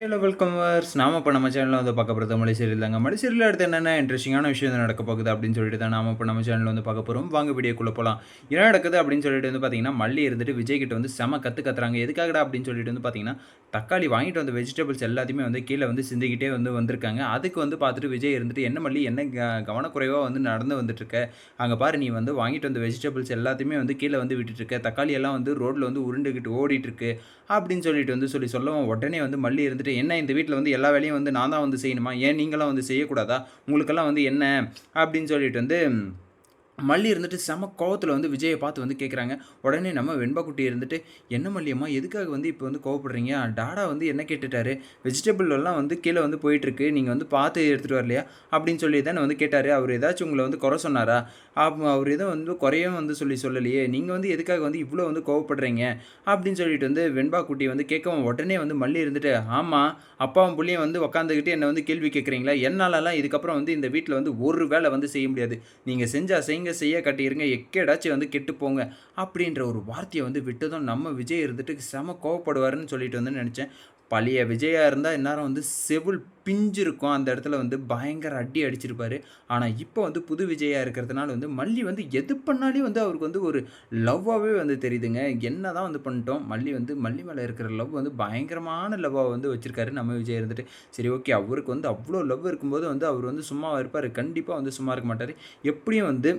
Hello welcome verse நாம இப்போ நம்ம சேனலில் வந்து பார்க்க போகிறது மலை தாங்க. மலை அடுத்து என்னென்ன இன்ட்ரெஸ்டிங்கான விஷயம் வந்து நடக்க போகுது அப்படின்னு சொல்லிட்டு தான் நாம இப்போ நம்ம சேனலில் வந்து பார்க்க போகிறோம் வாங்க வீடியோக்குள்ளே போகலாம் என்ன நடக்குது அப்படின்னு சொல்லிட்டு வந்து பார்த்தீங்கன்னா மல்லி இருந்துட்டு விஜய் கிட்ட வந்து செம கற்று கத்துறாங்க. எதுக்காகடா அப்படின்னு சொல்லிட்டு வந்து பார்த்தீங்கன்னா தக்காளி வாங்கிட்டு வந்த வெஜிடபிள்ஸ் எல்லாத்தையுமே வந்து கீழே வந்து சிந்திக்கிட்டே வந்து வந்திருக்காங்க. அதுக்கு வந்து பார்த்துட்டு விஜய் இருந்துட்டு என்ன மல்லி என்ன க- கவனக்குறைவாக வந்து நடந்து வந்துட்டுருக்க? அங்கே பாரு நீ வந்து வாங்கிட்டு வந்த வெஜிடபிள்ஸ் எல்லாத்தையுமே வந்து கீழே வந்து விட்டுட்டு இருக்க தக்காளி எல்லாம் வந்து ரோட்டில் வந்து உருண்டுக்கிட்டு ஓடிட்டுருக்கு. அப்படின்னு சொல்லிட்டு வந்து சொல்லி சொல்லவும் உடனே வந்து மல்லி இருந்துட்டு என்ன? இந்த வீட்டில் வந்து எல்லா வேலையும் வந்து நான் தான் வந்து செய்யணுமா? ஏன் நீங்களாம் வந்து செய்யக்கூடாதா? உங்களுக்கெல்லாம் வந்து என்ன? அப்படின்னு சொல்லிட்டு வந்து மல்லி இருந்துட்டு செம கோவத்தில் வந்து விஜயை பார்த்து வந்து கேட்குறாங்க உடனே நம்ம வெண்பாக்குட்டி இருந்துட்டு என்ன மல்லியம்மா எதுக்காக வந்து இப்போ வந்து கோவப்படுறீங்க? டாடா வந்து என்ன கேட்டுட்டாரு? வெஜிடபிள் எல்லாம் வந்து கீழே வந்து போயிட்டுருக்கு. நீங்கள் வந்து பார்த்து எடுத்துகிட்டு வரலையா? அப்படின்னு சொல்லி தானே வந்து கேட்டார். அவர் ஏதாச்சும் உங்களை வந்து குறை சொன்னாரா? அப்ப அவர் எதுவும் வந்து குறையும் வந்து சொல்லி சொல்லலையே. நீங்கள் வந்து எதுக்காக வந்து இவ்வளோ வந்து கோவப்படுறீங்க? அப்படின்னு சொல்லிட்டு வந்து வெண்பா குட்டி வந்து கேட்கவும் உடனே வந்து மல்லி இருந்துட்டு ஆமாம் அப்பாவும் புள்ளியும் வந்து உக்காந்துக்கிட்டு என்னை வந்து கேள்வி கேட்குறீங்களா என்னாலலாம் இதுக்கப்புறம் வந்து இந்த வீட்டில் வந்து ஒரு வேலை வந்து செய்ய முடியாது. நீங்கள் செஞ்சால் செய்யுங்க செய்ய கட்டியிருங்க எக்கேடாச்சும் வந்து கெட்டு போங்க அப்படின்ற ஒரு வார்த்தையை வந்து விட்டதும் நம்ம விஜய் இருந்துட்டு செம கோவப்படுவாருன்னு சொல்லிட்டு வந்து நினச்சேன். பழைய விஜயா இருந்தால் இந்நேரம் வந்து செவில் பிஞ்சு இருக்கும் அந்த இடத்துல வந்து பயங்கர அடி அடிச்சிருப்பாரு. ஆனால் இப்போ வந்து புது விஜயா இருக்கிறதுனால வந்து மல்லி வந்து எது பண்ணாலே வந்து அவருக்கு வந்து ஒரு லவ்வாகவே வந்து தெரியுதுங்க. என்ன தான் வந்து பண்ணிட்டோம் மல்லி வந்து மல்லி மேலே இருக்கிற லவ் வந்து பயங்கரமான லவ்வாக வந்து வச்சுருக்காரு நம்ம விஜய் இருந்துட்டு. சரி ஓகே அவருக்கு வந்து அவ்வளோ லவ் இருக்கும்போது வந்து அவர் வந்து சும்மா இருப்பார். கண்டிப்பாக வந்து சும்மா இருக்க மாட்டார். எப்படியும் வந்து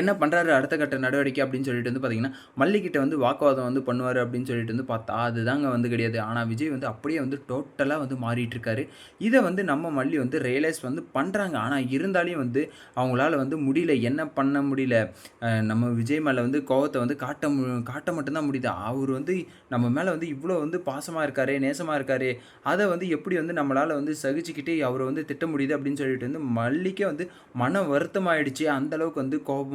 என்ன பண்ணுறாரு அடுத்த கட்ட நடவடிக்கை அப்படின்னு சொல்லிட்டு வந்து பார்த்தீங்கன்னா மல்லிகிட்ட வந்து வாக்குவாதம் வந்து பண்ணுவார் அப்படின்னு சொல்லிட்டு வந்து பார்த்தா அதுதாங்க வந்து கிடையாது. ஆனால் விஜய் வந்து அப்படியே வந்து டோட்டலாக வந்து மாறிட்டு இருக்காரு. இதை வந்து நம்ம மல்லி வந்து ரியலைஸ் வந்து பண்ணுறாங்க ஆனால் இருந்தாலையும் வந்து அவங்களால வந்து முடியல. என்ன பண்ண முடியல? நம்ம விஜய் மேலே வந்து கோவத்தை வந்து காட்ட மு காட்ட மட்டும்தான் முடியுது. அவர் வந்து நம்ம மேலே வந்து இவ்வளோ வந்து பாசமாக இருக்காரு நேசமாக இருக்காரு அதை வந்து எப்படி வந்து நம்மளால் வந்து சகிச்சுக்கிட்டு அவரை வந்து திட்ட முடியுது அப்படின்னு சொல்லிட்டு வந்து மல்லிக்கே வந்து மன வருத்தமாயிடுச்சு. அந்த அளவுக்கு வந்து கோபம்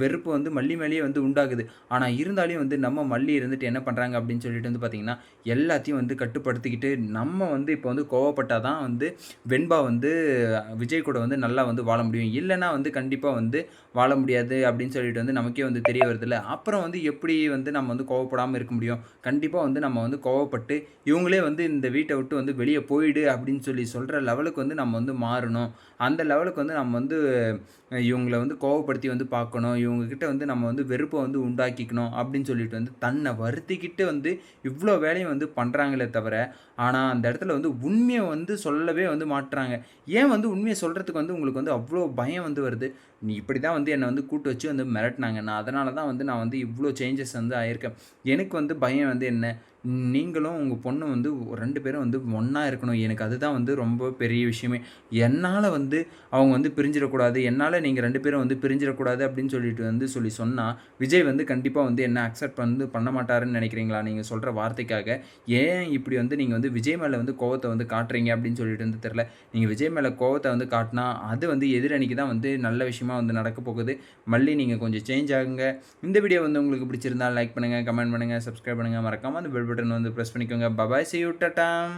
வெறுப்பு வந்து மல்லி மேலேயே வந்து உண்டாகுது. ஆனால் இருந்தாலையும் வந்து நம்ம மல்லி இருந்துட்டு என்ன பண்ணுறாங்க அப்படின்னு சொல்லிட்டு வந்து பார்த்திங்கன்னா எல்லாத்தையும் வந்து கட்டுப்படுத்திக்கிட்டு நம்ம வந்து இப்போ வந்து கோவப்பட்டால் தான் வந்து வெண்பா வந்து விஜய் கூட வந்து நல்லா வந்து வாழ முடியும். இல்லைன்னா வந்து கண்டிப்பாக வந்து வாழ முடியாது அப்படின்னு சொல்லிட்டு வந்து நமக்கே வந்து தெரிய வருதுல்ல அப்புறம் வந்து எப்படி வந்து நம்ம வந்து கோவப்படாமல் இருக்க முடியும்? கண்டிப்பாக வந்து நம்ம வந்து கோவப்பட்டு இவங்களே வந்து இந்த வீட்டை விட்டு வந்து வெளியே போயிடு அப்படின்னு சொல்லி சொல்கிற லெவலுக்கு வந்து நம்ம வந்து மாறணும். அந்த லெவலுக்கு வந்து நம்ம வந்து இவங்களை வந்து கோவப்படுத்தி வந்து பார்க்கணும் இவங்கக்கிட்ட வந்து நம்ம வந்து வெறுப்பை வந்து உண்டாக்கிக்கணும் அப்படின்னு சொல்லிட்டு வந்து தன்னை வருத்திக்கிட்டு வந்து இவ்வளோ வேலையும் வந்து பண்ணுறாங்களே தவிர ஆனால் அந்த இடத்துல வந்து உண்மையை வந்து சொல்லவே வந்து மாட்டுறாங்க. ஏன் வந்து உண்மையை சொல்கிறதுக்கு வந்து உங்களுக்கு வந்து அவ்வளோ பயம் வந்து வருது? நீ இப்படி தான் வந்து என்னை வந்து கூட்டு வச்சு வந்து மிரட்டினாங்க. நான் அதனால தான் வந்து நான் வந்து இவ்வளோ சேஞ்சஸ் வந்து ஆயிருக்கேன். எனக்கு வந்து பயம் வந்து என்ன? நீங்களும் உங்கள் பொண்ணு வந்து ரெண்டு பேரும் வந்து ஒன்றா இருக்கணும். எனக்கு அதுதான் வந்து ரொம்ப பெரிய விஷயமே. என்னால் வந்து அவங்க வந்து பிரிஞ்சிடக்கூடாது. என்னால் நீங்கள் ரெண்டு பேரும் வந்து பிரிஞ்சிடக்கூடாது அப்படின்னு சொல்லிட்டு வந்து சொல்லி சொன்னால் விஜய் வந்து கண்டிப்பாக வந்து என்ன அக்செப்ட் வந்து பண்ண மாட்டாருன்னு நினைக்கிறீங்களா? நீங்கள் சொல்கிற வார்த்தைக்காக. ஏன் இப்படி வந்து நீங்கள் வந்து விஜய் மேலே வந்து கோவத்தை வந்து காட்டுறீங்க அப்படின்னு சொல்லிட்டு வந்து தெரில நீங்கள் விஜய் மேலே கோவத்தை வந்து காட்டினா அது வந்து எதிரணிக்கு தான் வந்து நல்ல விஷயமா வந்து நடக்க போகுது. மல்லி நீங்கள் கொஞ்சம் சேஞ்ச் ஆகுங்க. இந்த வீடியோ வந்து உங்களுக்கு பிடிச்சிருந்தா லைக் பண்ணுங்கள் கமெண்ட் பண்ணுங்கள் சப்ஸ்கிரைப் பண்ணுங்கள் மறக்காமல் அந்த பெல் பட்டன் வந்து ப்ரெஸ் பண்ணிக்கோங்க. Bye bye see you டட்டாம்